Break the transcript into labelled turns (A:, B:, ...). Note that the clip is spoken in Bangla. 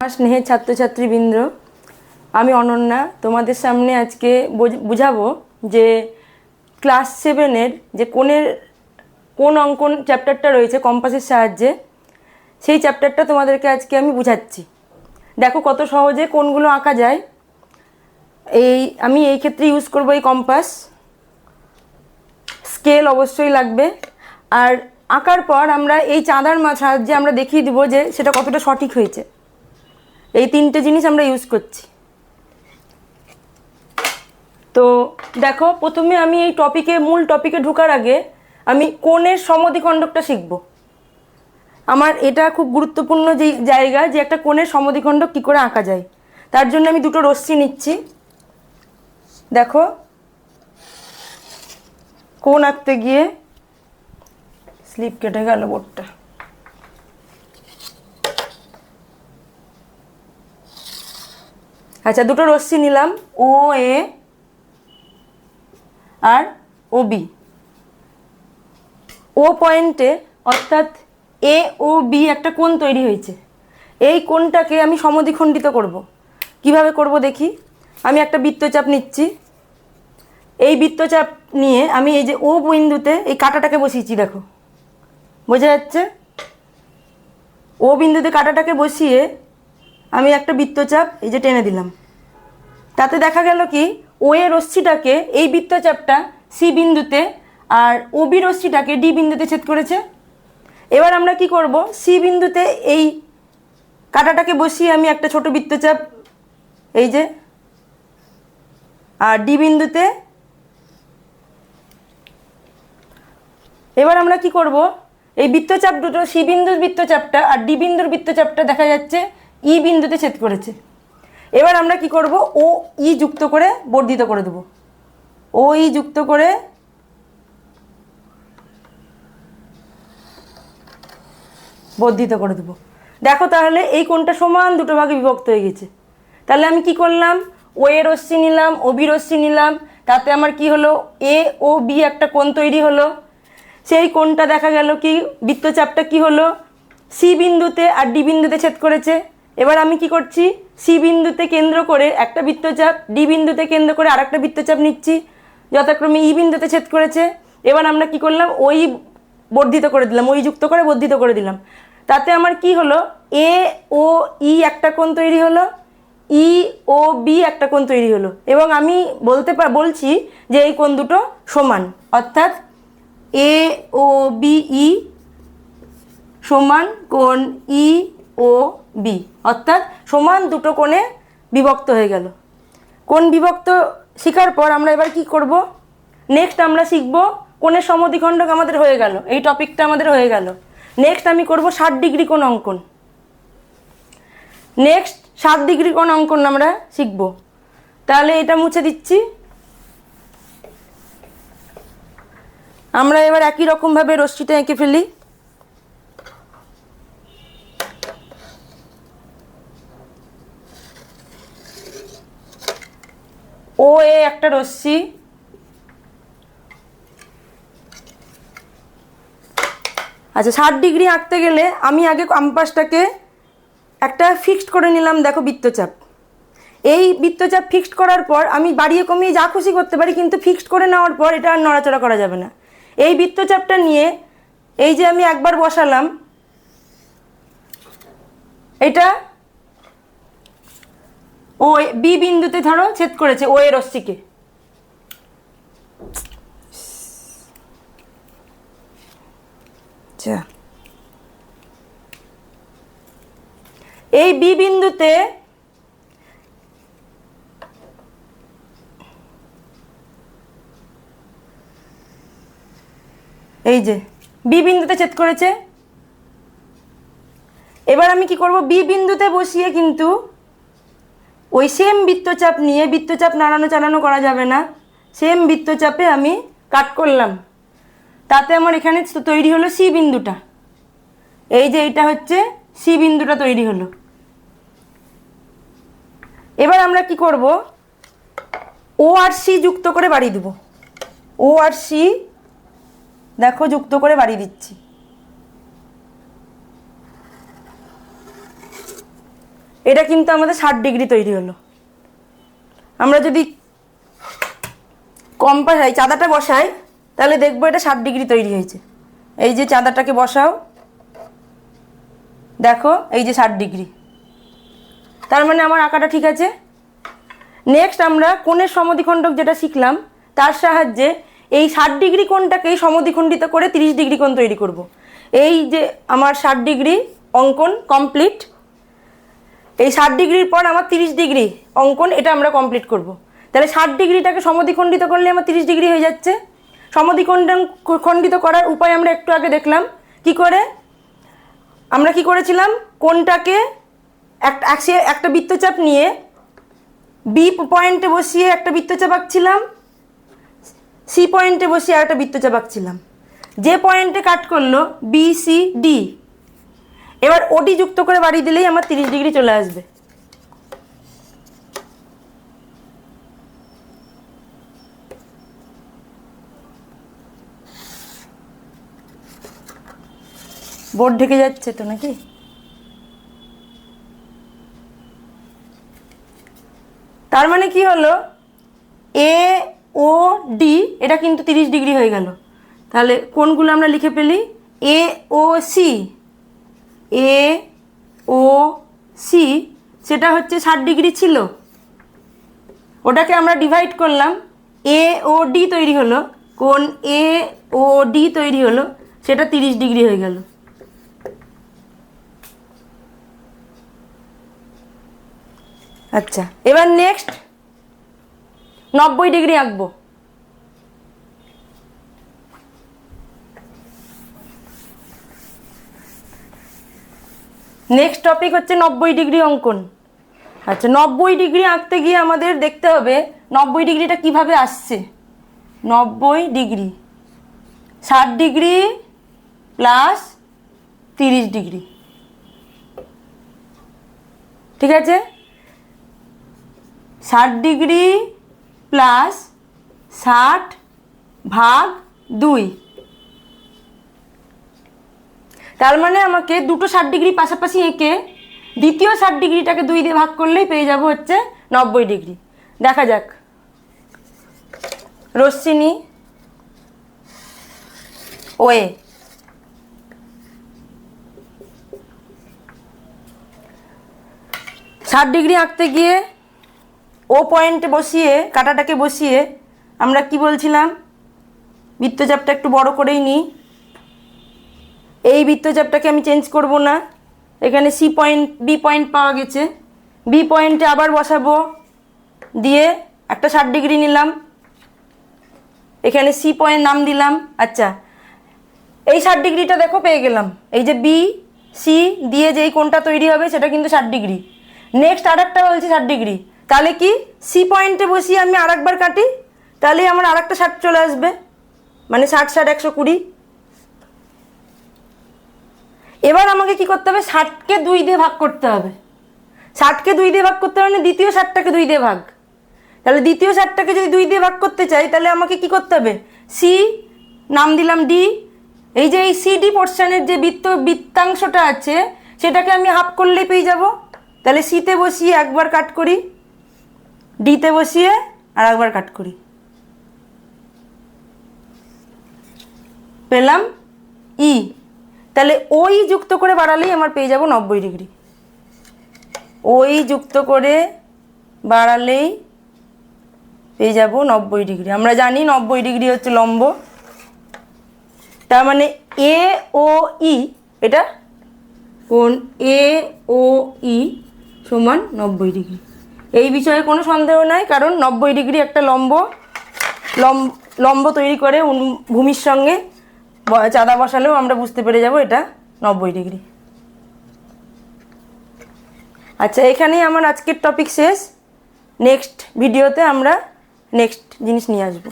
A: আমার স্নেহের ছাত্রছাত্রীবৃন্দ, আমি অনন্যা, তোমাদের সামনে আজকে বোঝ- বুঝাবো যে ক্লাস সেভেনের যে কোনের কোন অঙ্কন চ্যাপ্টারটা রয়েছে কম্পাসের সাহায্যে, সেই চ্যাপ্টারটা তোমাদেরকে আজকে আমি বুঝাচ্ছি। দেখো কত সহজে কোনগুলো আঁকা যায়। এই, আমি এই ক্ষেত্রে ইউজ করব এই কম্পাস স্কেল অবশ্যই লাগবে। আর আঁকার পর আমরা এই চাঁদার মা, সাহায্যে আমরা দেখিয়ে দিব যে সেটা কতটা সঠিক হয়েছে। এই তিনটে জিনিস আমরা ইউজ করছি। তো দেখো, প্রথমে আমি এই টপিকে মূল টপিকে ঢোকার আগে আমি কোণের সমদ্বিখণ্ডকটা শিখব। আমার এটা খুব গুরুত্বপূর্ণ যে জায়গা যে একটা কোণের সমদ্বিখণ্ডক কী করে আঁকা যায়। তার জন্য আমি দুটো রশ্মি নিচ্ছি। দেখো, কোণ আঁকতে গিয়ে স্লিপ কেটে গেল বোর্ডটা। আচ্ছা দুটো রশ্মি নিলাম। ও, এ, আর ও, বি। ও পয়েন্টে অর্থাৎ এ ও বি একটা কোণ তৈরি হয়েছে। এই কোণটাকে আমি সমদ্বিখণ্ডিত করব। কীভাবে করব দেখি? আমি একটা বৃত্তচাপ নিচ্ছি। এই বৃত্তচাপ নিয়ে আমি এই যে ও বিন্দুতে এই কাঁটাটাকে বসিয়েছি, দেখো। বোঝা যাচ্ছে? ও বিন্দুতে কাঁটাটাকে বসিয়ে আমি একটা বৃত্তচাপ এই যে টেনে দিলাম। তাতে দেখা গেল কি ও এ রশ্মিটাকে এই বৃত্তচাপটা সি বিন্দুতে আর ও বি রশ্মিটাকে ডি বিন্দুতে ছেদ করেছে। এবার আমরা কি করব সি বিন্দুতে এই কাঁটাটাকে বসিয়ে আমি একটা ছোট বৃত্তচাপ, এই যে, আর ডি বিন্দুতে এবার আমরা কি করব, এই বৃত্তচাপ দুটো সি বিন্দুর বৃত্তচাপটা আর ডি বিন্দুর বৃত্তচাপটা দেখা যাচ্ছে ই বিন্দুতে ছেদ করেছে। এবার আমরা কি করব? ও ই যুক্ত করে বর্ধিত করে দেব। ও ই যুক্ত করে বর্ধিত করে দেবো। দেখো তাহলে এই কোণটা সমান দুটো ভাগে বিভক্ত হয়ে গেছে। তাহলে আমি কি করলাম? ও এ রশ্মি নিলাম, ও বি রশ্মি নিলাম। তাতে আমার কি হলো? এ ও বি একটা কোণ তৈরি হলো। সেই কোণটা দেখা গেল কি? বৃত্তচাপটা কি হলো? সি বিন্দুতে আর ডি বিন্দুতে ছেদ করেছে। এবার আমি কি করছি? সি বিন্দুতে কেন্দ্র করে একটা বৃত্তচাপ ডি বিন্দুতে কেন্দ্র করে আরেকটা বৃত্তচাপ নিচ্ছি। যথাক্রমে ই বিন্দুতে ছেদ করেছে। এবার আমরা কি করলাম? ওই বর্ধিত করে দিলাম। ওই যুক্ত করে বর্ধিত করে দিলাম। তাতে আমার কি হলো? এ ও ই একটা কোণ তৈরি হলো। ই ও বি একটা কোণ তৈরি হলো। এবং আমি বলতে বলছি যে এই কোণ দুটো সমান। অর্থাৎ এ ও বি ই সমান কোণ ই ও বি, অর্থাৎ সমান দুটো কোণে বিভক্ত হয়ে গেল। কোণ বিভক্ত শেখার পর আমরা এবার কি করব? নেক্সট আমরা শিখব কোণের সমদ্বিখণ্ডক আমাদের হয়ে গেল। এই টপিকটা আমাদের হয়ে গেল। নেক্সট আমি করব ষাট ডিগ্রি কোণ অঙ্কন। নেক্সট সাত ডিগ্রি কোণ অঙ্কন আমরা শিখব। তাহলে এটা মুছে দিচ্ছি। আমরা এবার একই রকমভাবে রশ্মিটা এঁকে ফেলি। ও এ একটা রশ্মি। আচ্ছা ষাট ডিগ্রি আঁকতে গেলে আমি আগে কম্পাসটাকে একটা ফিক্সড করে নিলাম, দেখো বৃত্তচাপ। এই বৃত্তচাপ ফিক্সড করার পর আমি বাড়িয়ে কমিয়ে যা খুশি করতে পারি, কিন্তু ফিক্সড করে নেওয়ার পর এটা আর নড়াচড়া করা যাবে না। এই বৃত্তচাপটা নিয়ে এই যে আমি একবার বসালাম, এটা ও বি বিন্দুতে ধরো ছেদ করেছে ও এ রশ্মিকে এই বি বিন্দুতে এই যে বি বিন্দুতে ছেদ করেছে। এবার আমি কি করব? বি বিন্দুতে বসিয়ে কিন্তু ওই সেম বৃত্তচাপ নিয়ে বৃত্তচাপ নাড়ানো চালানো করা যাবে না। সেম বৃত্তচাপে আমি কাট করলাম। তাতে আমার এখানে তৈরি হলো সি বিন্দুটা। এই যে এইটা হচ্ছে সি বিন্দুটা তৈরি হলো। এবার আমরা কি করব? ও আর সি যুক্ত করে বাড়ি দেব। ও আর সি দেখো, যুক্ত করে বাড়ি দিচ্ছি। এটা কিন্তু আমাদের ষাট ডিগ্রি তৈরি হলো। আমরা যদি কম্পাস এই চাঁদাটা বসাই, তাহলে দেখব এটা ষাট ডিগ্রি তৈরি হয়েছে। এই যে চাঁদাটাকে বসাও, দেখো, এই যে ষাট ডিগ্রি। তার মানে আমার আঁকাটা ঠিক আছে। নেক্সট আমরা কোণের সমদ্বিখণ্ডক যেটা শিখলাম, তার সাহায্যে এই ষাট ডিগ্রি কোণটাকেই সমদ্বিখণ্ডিত করে তিরিশ ডিগ্রি কোণ তৈরি করব। এই যে আমার ষাট ডিগ্রি অঙ্কন কমপ্লিট এই ষাট ডিগ্রির পর আমার তিরিশ ডিগ্রি অঙ্কন, এটা আমরা কমপ্লিট করব। তাহলে ষাট ডিগ্রিটাকে সমদ্বিখণ্ডিত করলে আমার তিরিশ ডিগ্রি হয়ে যাচ্ছে। সমদ্বিখণ্ডন খণ্ডিত করার উপায় আমরা একটু আগে দেখলাম। কি করে? আমরা কি করেছিলাম? কোনটাকে একটা বৃত্তচাপ নিয়ে বি পয়েন্টে বসিয়ে একটা বৃত্তচাপ আঁকছিলাম সি পয়েন্টে বসিয়ে আর একটা বৃত্তচাপ আঁকছিলাম। যে পয়েন্টে কাট করল বি সি ডি এবার ওডি যুক্ত করে বাড়ি দিলেই আমার তিরিশ ডিগ্রি চলে আসবে। বোর্ড ঢেকে যাচ্ছে তো নাকি? তার মানে কি হলো? এ ও ডি এটা কিন্তু তিরিশ ডিগ্রি হয়ে গেল। তাহলে কোনগুলো আমরা লিখে পেলি এ ও সি এ ও সি সেটা হচ্ছে ষাট ডিগ্রি ছিল। ওটাকে আমরা ডিভাইড করলাম। এ ও ডি তৈরি হলো। কোন এ ও ডি তৈরি হলো। সেটা তিরিশ ডিগ্রি হয়ে গেল। আচ্ছা এবার নেক্সট নব্বই ডিগ্রি আঁকবো। নেক্সট টপিক হচ্ছে নব্বই ডিগ্রি অঙ্কন। আচ্ছা নব্বই ডিগ্রি আঁকতে গিয়ে আমাদের দেখতে হবে নব্বই ডিগ্রিটা কীভাবে আসছে। নব্বই ডিগ্রি, ষাট ডিগ্রি প্লাস তিরিশ ডিগ্রি। ঠিক আছে? ষাট ডিগ্রি প্লাস ষাট ভাগ দুই। তার মানে আমাকে দুটো ষাট ডিগ্রি পাশাপাশি এঁকে দ্বিতীয় ষাট ডিগ্রিটাকে দুই দিয়ে ভাগ করলেই পেয়ে যাব হচ্ছে নব্বই ডিগ্রি। দেখা যাক। রশ্মিনী, ওয়ে। ষাট ডিগ্রি আঁকতে গিয়ে ও পয়েন্টে বসিয়ে, কাটাটাকে বসিয়ে আমরা কি বলছিলাম? বৃত্তচাপটা একটু বড় করেই নিই। এই বৃত্তচাপটাকে আমি চেঞ্জ করব না। এখানে সি পয়েন্ট বি পয়েন্ট পাওয়া গেছে। বি পয়েন্টে আবার বসাবো। দিয়ে একটা ষাট ডিগ্রি নিলাম। এখানে সি পয়েন্ট নাম দিলাম। আচ্ছা এই ষাট ডিগ্রিটা দেখো পেয়ে গেলাম। এই যে বি সি দিয়ে যেই কোনটা তৈরি হবে সেটা কিন্তু ষাট ডিগ্রি। নেক্সট আর একটা বলছি ষাট ডিগ্রি। তাহলে কি? সি পয়েন্টে বসিয়ে আমি আর একবার কাটি তাহলে আমার আর একটা ষাট চলে আসবে। মানে ষাট ষাট একশো কুড়ি। এবার আমাকে কি করতে হবে? ষাটকে দুই দিয়ে ভাগ করতে হবে। ষাটকে দুই দিয়ে ভাগ করতে হবে মানে দ্বিতীয় ষাটটাকে দুই দিয়ে ভাগ। তাহলে দ্বিতীয় ষাটটাকে যদি দুই দিয়ে ভাগ করতে চাই, তাহলে আমাকে কি করতে হবে? সি নাম দিলাম ডি এই যে এই সিডি পোর্শনের যে বৃত্ত, বৃত্তাংশটা আছে, সেটাকে আমি হাফ করলেই পেয়ে যাব। তাহলে সিতে বসিয়ে একবার কাট করি। ডিতে বসিয়ে আর একবার কাট করি। পেলাম ই তাহলে ওই যুক্ত করে বাড়ালেই আমার পেয়ে যাব নব্বই ডিগ্রি। ওই যুক্ত করে বাড়ালেই পেয়ে যাব নব্বই ডিগ্রি। আমরা জানি নব্বই ডিগ্রি হচ্ছে লম্ব। তার মানে এ ও ই, এটা? কোন এ ও ই সমান নব্বই ডিগ্রি। এই বিষয়ে কোনো সন্দেহ নাই, কারণ নব্বই ডিগ্রি একটা লম্ব লম্ব লম্ব তৈরি করে ভূমির সঙ্গে চাঁদা বসালেও আমরা বুঝতে পেরে যাব এটা নব্বই ডিগ্রি। আচ্ছা এখানেই আমার আজকের টপিক শেষ। নেক্সট ভিডিওতে আমরা নেক্সট জিনিস নিয়ে আসব।